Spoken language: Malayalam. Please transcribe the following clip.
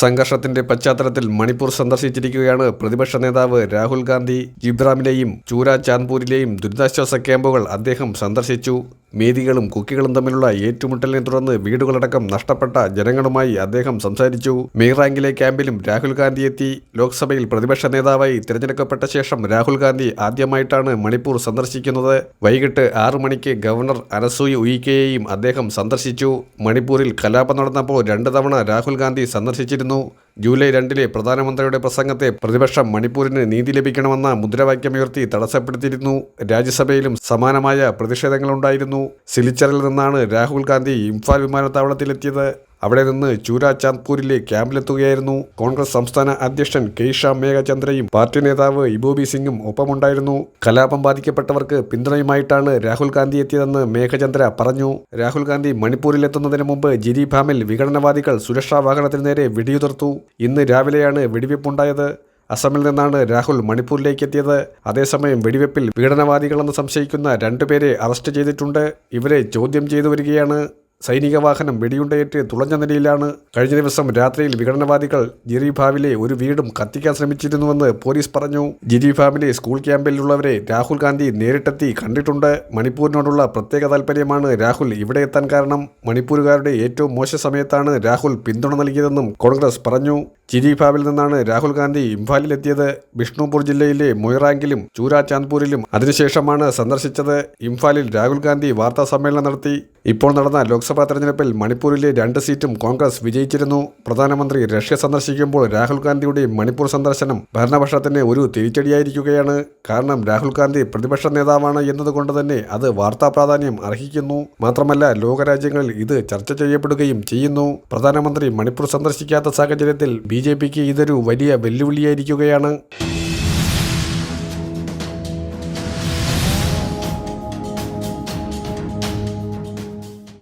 സംഘർഷത്തിന്റെ പശ്ചാത്തലത്തിൽ മണിപ്പൂർ സന്ദർശിച്ചിരിക്കുകയാണ് പ്രതിപക്ഷ നേതാവ് രാഹുൽ ഗാന്ധി. ജിബ്രാമിലെയും ചൂര ചാന്ദ്പൂരിലെയും ദുരിതാശ്വാസ ക്യാമ്പുകൾ അദ്ദേഹം സന്ദർശിച്ചു. മേദികളും കുക്കികളും തമ്മിലുള്ള ഏറ്റുമുട്ടലിനെ തുടർന്ന് വീടുകളടക്കം നഷ്ടപ്പെട്ട ജനങ്ങളുമായി അദ്ദേഹം സംസാരിച്ചു. മീറാങ്കിലെ ക്യാമ്പിലും രാഹുൽ ഗാന്ധി എത്തി. ലോക്സഭയിൽ പ്രതിപക്ഷ നേതാവായി തിരഞ്ഞെടുക്കപ്പെട്ട ശേഷം രാഹുൽ ഗാന്ധി ആദ്യമായിട്ടാണ് മണിപ്പൂർ സന്ദർശിക്കുന്നത്. വൈകിട്ട് ആറു മണിക്ക് ഗവർണർ അനസൂയ് ഉയിക്കയെയും അദ്ദേഹം സന്ദർശിച്ചു. മണിപ്പൂരിൽ കലാപം നടന്നപ്പോൾ രണ്ട് തവണ രാഹുൽ ഗാന്ധി സന്ദർശിച്ചിരുന്നു. ജൂലൈ രണ്ടിലെ പ്രധാനമന്ത്രിയുടെ പ്രസംഗത്തെ പ്രതിപക്ഷം മണിപ്പൂരിന് നീതി ലഭിക്കണമെന്ന മുദ്രാവാക്യമുയർത്തി തടസ്സപ്പെടുത്തിയിരുന്നു. രാജ്യസഭയിലും സമാനമായ പ്രതിഷേധങ്ങളുണ്ടായിരുന്നു. സിലിച്ചറിൽ നിന്നാണ് രാഹുൽ ഗാന്ധി ഇംഫാൽ വിമാനത്താവളത്തിലെത്തിയത്. അവിടെ നിന്ന് ചൂരാചാന്ദ്പൂരിലെ ക്യാമ്പിലെത്തുകയായിരുന്നു. കോൺഗ്രസ് സംസ്ഥാന അധ്യക്ഷൻ കെയ്ഷ മേഘചന്ദ്രയും പാർട്ടി നേതാവ് ഇബോബി സിംഗും ഒപ്പമുണ്ടായിരുന്നു. കലാപം ബാധിക്കപ്പെട്ടവർക്ക് പിന്തുണയുമായിട്ടാണ് രാഹുൽ ഗാന്ധി എത്തിയതെന്ന് മേഘചന്ദ്ര പറഞ്ഞു. രാഹുൽ ഗാന്ധി മണിപ്പൂരിലെത്തുന്നതിന് മുമ്പ് ജിരിഭാമിൽ വിഘടനവാദികൾ സുരക്ഷാ വാഹനത്തിന് നേരെ വെടിയുതിർത്തു. ഇന്ന് രാവിലെയാണ് വെടിവെപ്പുണ്ടായത്. അസമിൽ നിന്നാണ് രാഹുൽ മണിപ്പൂരിലേക്ക് എത്തിയത്. അതേസമയം വെടിവെപ്പിൽ വിഘടനവാദികളെന്ന് സംശയിക്കുന്ന രണ്ടുപേരെ അറസ്റ്റ് ചെയ്തിട്ടുണ്ട്. ഇവരെ ചോദ്യം ചെയ്തു വരികയാണ്. സൈനിക വാഹനം വെടിയുണ്ടയേറ്റ് തുളഞ്ഞ നിലയിലാണ് കഴിഞ്ഞ ദിവസം രാത്രിയിൽ വിഘടനവാദികൾ ജിരിഭാവിലെ ഒരു വീടും കത്തിക്കാൻ ശ്രമിച്ചിരുന്നുവെന്ന് പോലീസ് പറഞ്ഞു. ജിരിഭാവിലെ സ്കൂൾ ക്യാമ്പിലുള്ളവരെ രാഹുൽ ഗാന്ധി നേരിട്ടെത്തി കണ്ടിട്ടുണ്ട്. മണിപ്പൂരിനോടുള്ള പ്രത്യേക താൽപ്പര്യമാണ് രാഹുൽ ഇവിടെ എത്താൻ കാരണം. മണിപ്പൂരുകാരുടെ ഏറ്റവും മോശ സമയത്താണ് രാഹുൽ പിന്തുണ നൽകിയതെന്നും കോൺഗ്രസ് പറഞ്ഞു. ജിരിഭാവിൽ നിന്നാണ് രാഹുൽ ഗാന്ധി ഇംഫാലിലെത്തിയത്. ബിഷ്ണുപൂർ ജില്ലയിലെ മൊയ്റാങ്കിലും ചൂരാ ചാന്ദ്പൂരിലും അതിനുശേഷമാണ് സന്ദർശിച്ചത് ഇംഫാലിൽ രാഹുൽ ഗാന്ധി വാർത്താ സമ്മേളനം നടത്തി. ഇപ്പോൾ നടന്ന ലോക്സഭാ തെരഞ്ഞെടുപ്പിൽ മണിപ്പൂരിലെ രണ്ട് സീറ്റും കോൺഗ്രസ് വിജയിച്ചിരുന്നു. പ്രധാനമന്ത്രി റഷ്യ സന്ദർശിക്കുമ്പോൾ രാഹുൽ ഗാന്ധിയുടെ മണിപ്പൂർ സന്ദർശനം ഭരണപക്ഷത്തിന് ഒരു തിരിച്ചടിയായിരിക്കുകയാണ്. കാരണം രാഹുൽ ഗാന്ധി പ്രതിപക്ഷ നേതാവാണ് എന്നതുകൊണ്ട് തന്നെ അത് വാർത്താ പ്രാധാന്യം അർഹിക്കുന്നു. മാത്രമല്ല ലോകരാജ്യങ്ങളിൽ ഇത് ചർച്ച ചെയ്യപ്പെടുകയും ചെയ്യുന്നു. പ്രധാനമന്ത്രി മണിപ്പൂർ സന്ദർശിക്കാത്ത സാഹചര്യത്തിൽ ബി ഇതൊരു വലിയ വെല്ലുവിളിയായിരിക്കുകയാണ്.